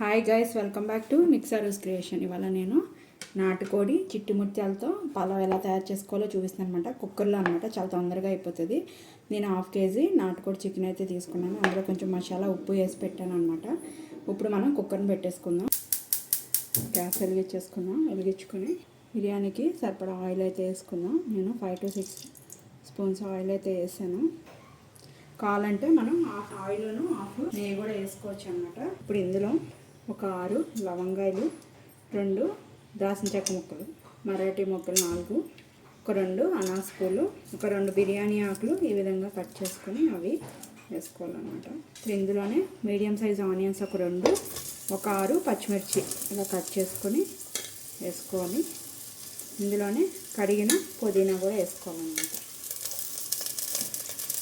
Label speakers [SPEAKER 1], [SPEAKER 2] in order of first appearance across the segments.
[SPEAKER 1] Hi guys welcome back to mixers creation ఇవాళ నేను నాటుకోడి చిట్టి ముత్యాలతో పలావ్ ఎలా తయారు చేసుకోవాలో చూపిస్తాను అనమాట కుక్కర్లో అనమాట చాలా తొందరగా అయిపోతుంది. నేను హాఫ్ కేజీ నాటుకోడి చికెన్ అయితే తీసుకున్నాను. అందులో కొంచెం మసాలా ఉప్పు వేసి పెట్టాను అనమాట ఇప్పుడు మనం కుక్కర్ని పెట్టేసుకుందాం. గ్యాస్ వెలిగించేసుకుందాం. వెలిగించుకొని బిర్యానీకి సరిపడా ఆయిల్ అయితే వేసుకుందాం. నేను five to six spoons oil అయితే వేసాను. కావాలంటే మనం హాఫ్ ఆయిల్ను హాఫ్ నెయ్యి కూడా వేసుకోవచ్చు అనమాట ఇప్పుడు ఇందులో ఒక ఆరు లవంగాయలు రెండు దాసిన చెక్క ముక్కలు మరాఠీ ముక్కలు నాలుగు ఒక రెండు అనాస పూలు ఒక రెండు బిర్యానీ ఆకులు ఈ విధంగా కట్ చేసుకొని అవి వేసుకోవాలన్నమాట. ఇందులోనే మీడియం సైజ్ ఆనియన్స్ ఒక రెండు ఒక ఆరు పచ్చిమిర్చి ఇలా కట్ చేసుకొని వేసుకోవాలి. ఇందులోనే కడిగిన పుదీనా కూడా వేసుకోవాలన్నమాట.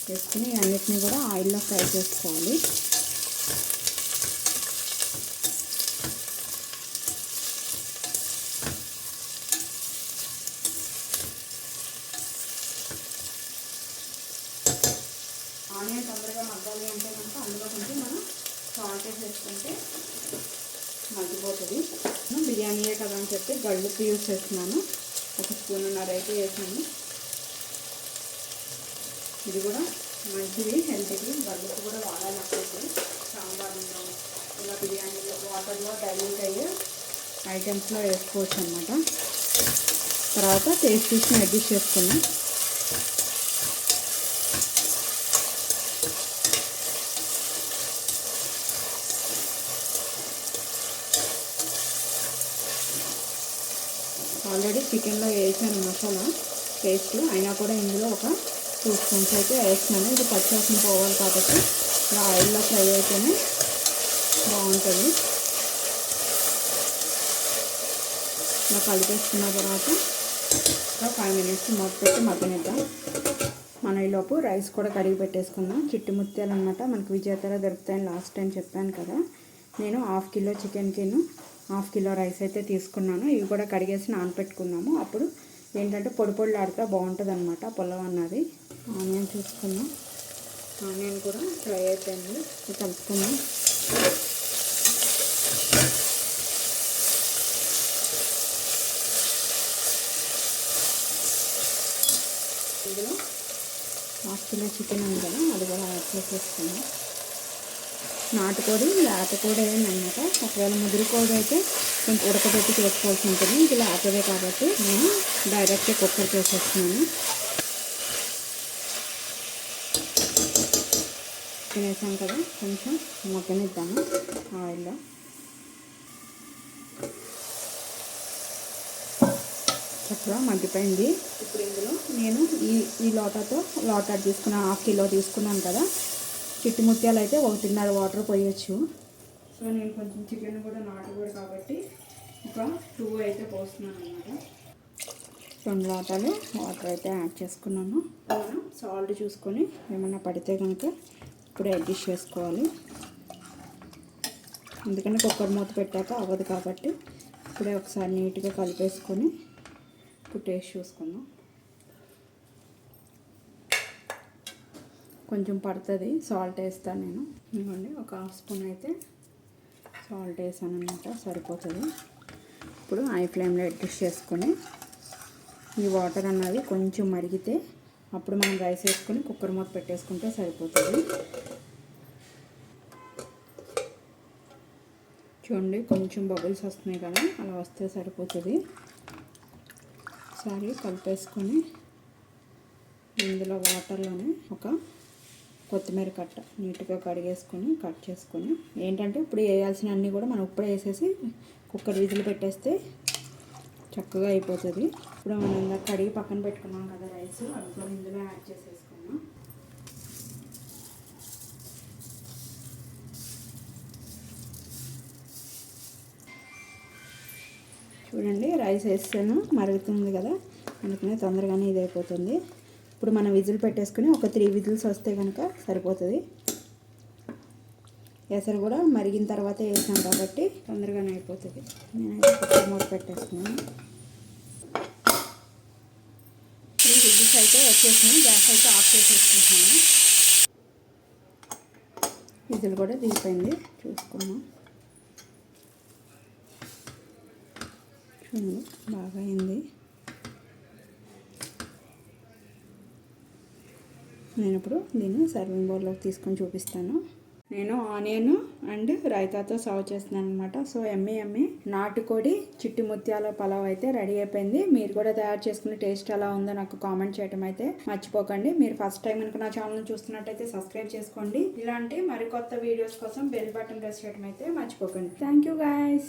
[SPEAKER 1] వేసుకుని అన్నిటిని కూడా ఆయిల్లో ఫ్రై చేసుకోవాలి ఆనియన్ తొందరగా మగ్గాలి అంటే కనుక అందులో కొంచెం మనం సాల్ట్ వేసుకుంటే మగ్గిపోతుంది. బిర్యానీయే కదా అని చెప్పి గళ్ళుప్పు యూజ్ చేస్తున్నాను. ఒక స్పూన్ ఉన్నర అయితే వేసాను. ఇది కూడా మంచిది హెల్త్కి గళ్ళుప్పు కూడా వాడాలి అప్పుడు సాంబార్లో ఇలా బిర్యానీలో వాటర్లో డైల్యూట్ అయ్యే ఐటమ్స్లో వేసుకోవచ్చు అనమాట తర్వాత టేస్ట్ చూసి అడ్జస్ట్ చేసుకున్నాం ఆల్రెడీ చికెన్లో వేసాను మసాలా పేస్ట్. అయినా కూడా ఇందులో ఒక టూ స్పూన్స్ అయితే వేస్తున్నాను. ఇది పచ్చివాసన పోవాలి కాబట్టి ఇలా ఆయిల్లో ఫ్రై అయితేనే బాగుంటుంది. ఇలా కలిపేసుకున్న తర్వాత ఒక ఫైవ్ మినిట్స్ మూత పెట్టి మగ్గనిద్దాం. మన ఈలోపు రైస్ కూడా కడిగి పెట్టేసుకుందాం. చిట్టి ముత్యాలు అనమాట మనకు విజేతర దొరుకుతాయని లాస్ట్ టైం చెప్పాను కదా. నేను హాఫ్ కిలో చికెన్కిను హాఫ్ కిలో రైస్ అయితే తీసుకున్నాను. ఇవి కూడా కడిగేసి నానపెట్టుకున్నాము అప్పుడు ఏంటంటే పొడి పొడిలు ఆడితే బాగుంటుంది అనమాట పొలం అన్నది. ఆనియన్ చూసుకున్నాం ఆనియన్ కూడా ఫ్రై అయిపోయింది. ఇది కలుపుకున్నాం ఇందులో హాఫ్ కిలో చికెన్ ఉంది కదా అది కూడా యాడ్ చేసేసుకున్నాం నాటుకోడి లేతకోడి ఏమన్నమాట. ఒకవేళ ముదురుకోడి అయితే కొంచెం ఉడకబెట్టి చేసుకోవాల్సి ఉంటుంది. ఇది లేతదే కాబట్టి నేను డైరెక్ట్గా కుక్కర్ చేసేస్తున్నాను. తినేసాం కదా కొంచెం మొగ్గనిద్దాము ఆయిల్లో. చక్కగా మగ్గిపోయింది. ఇప్పుడు ఇందులో నేను ఈ ఈ లోటాతో లోటా తీసుకున్న హాఫ్ కిలో తీసుకున్నాను కదా. చిట్టి ముత్యాలు అయితే ఒకటిన్నర వాటర్ పోయొచ్చు. సో నేను కొంచెం చికెన్ కూడా నాటుకోడు కాబట్టి ఒక టూ అయితే పోస్తున్నాను అనమాట రెండు లోటాలు వాటర్ అయితే యాడ్ చేసుకున్నాను. మనం సాల్ట్ చూసుకొని ఏమన్నా పడితే కనుక ఇప్పుడే అడ్జస్ట్ చేసుకోవాలి. ఎందుకంటే కుక్కర్ మూత పెట్టాక అవ్వదు కాబట్టి ఇప్పుడే ఒకసారి నీట్గా కలిపేసుకొని ఇప్పుడు టేస్ట్ చూసుకుందాం. కొంచెం పడుతుంది. సాల్ట్ వేస్తాను నేను. ఇవ్వండి ఒక హాఫ్ స్పూన్ అయితే సాల్ట్ వేసాను అనమాట సరిపోతుంది. ఇప్పుడు హై ఫ్లేమ్లో అడ్జస్ట్ చేసుకొని ఈ వాటర్ అన్నది కొంచెం మరిగితే అప్పుడు మనం రైస్ వేసుకొని కుక్కర్ మూత పెట్టేసుకుంటే సరిపోతుంది. చూడండి కొంచెం బబుల్స్ వస్తున్నాయి కదా అలా వస్తే సరిపోతుంది. ఒకసారి కలిపేసుకొని ఇందులో వాటర్లోనే ఒక కొత్తిమీర కట్ట నీట్గా కడిగేసుకొని కట్ చేసుకొని. ఏంటంటే ఇప్పుడు వేయాల్సిన అన్నీ కూడా మనం ఇప్పుడే వేసేసి కుక్కర్ విజులు పెట్టేస్తే చక్కగా అయిపోతుంది. ఇప్పుడు మనం ఇందాక కడిగి పక్కన పెట్టుకున్నాం కదా రైస్ అవి కూడా ఇందులో యాడ్ చేసేసుకున్నాం చూడండి రైస్ వేస్తాను మరుగుతుంది కదా అందుకనే తొందరగానే ఇది అయిపోతుంది ఇప్పుడు మనం విజిల్ పెట్టేసుకుని ఒక త్రీ విజిల్స్ వస్తే కనుక సరిపోతుంది. ఎసరు కూడా మరిగిన తర్వాత వేసాం కాబట్టి తొందరగానే అయిపోతుంది. నేనైతే మూత పెట్టేసుకున్నాను. త్రీ విజిల్స్ అయితే వచ్చేసినాయి. గ్యాస్ అయితే ఆఫ్ చేసేసుకుంటున్నాను. విజిల్ కూడా దిగిపోయింది. చూసుకున్నాం చూడండి బాగా అయింది. నేను ఇప్పుడు దీన్ని సర్వింగ్ బౌల్లోకి తీసుకొని చూపిస్తాను. నేను ఆనియన్ అండ్ రైతాతో సర్వ్ చేస్తున్నాను అనమాట సో ఎమ్మి ఎమ్మి నాటుకోడి చిట్టి ముత్యాల పలావ్ అయితే రెడీ అయిపోయింది. మీరు కూడా తయారు చేసుకుని టేస్ట్ ఎలా ఉందో నాకు కామెంట్ చేయడం అయితే మర్చిపోకండి. మీరు ఫస్ట్ టైం కనుక నా ఛానల్ చూస్తున్నట్టయితే సబ్స్క్రైబ్ చేసుకోండి. ఇలాంటి మరికొత్త వీడియోస్ కోసం బెల్ బటన్ ప్రెస్ చేయడం అయితే మర్చిపోకండి. Thank you guys